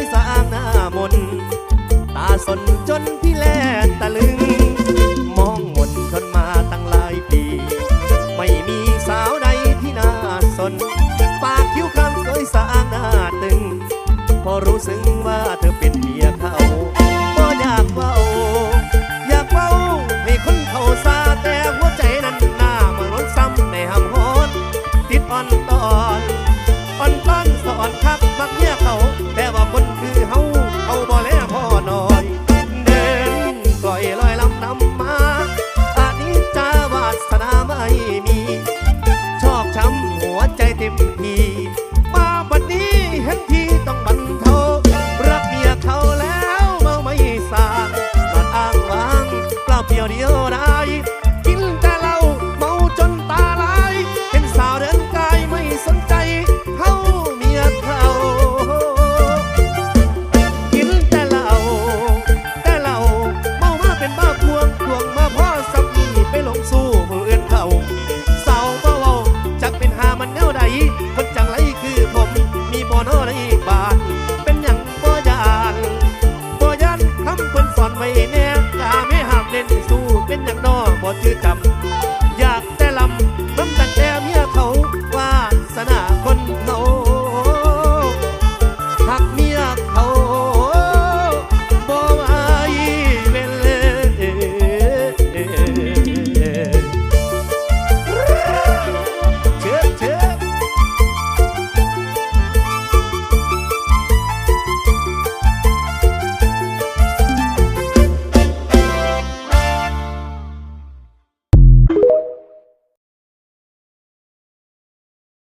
ยสร้างหนตาสนจนพี่แลตะลึง มองหมนทนมาตั้งหลายปี ไม่มีสาวใดที่น่าสน ปากคิ้วคำสวยสะอ้างหน้าตึง พอรู้ซึ้งว่าเธอเป็นเมียเขาก็อยากเว้าอยากเว้าให้คนเขาซาแต่หัวใจนั้นหน้ามันร้อนซ้ำในห้ำฮอนติดอ่อนตอนอ่อนตอนสอนคัก ยวเดียวได้ กินแต่เหล้าเมาจนตาลายเป็นสาวเดินกายไม่สนใจเขาเมียเขากินแต่เหล้าแต่เหล้าเมามาเป็นบ้าพวงพวงมาพ่อสับนีไปลงสู้มืออื่นเขาสาวเบาจักเป็นหามันแนวใดคนจังไรคือผมมีบ่อนอในบ้ นอบ่จื้อจ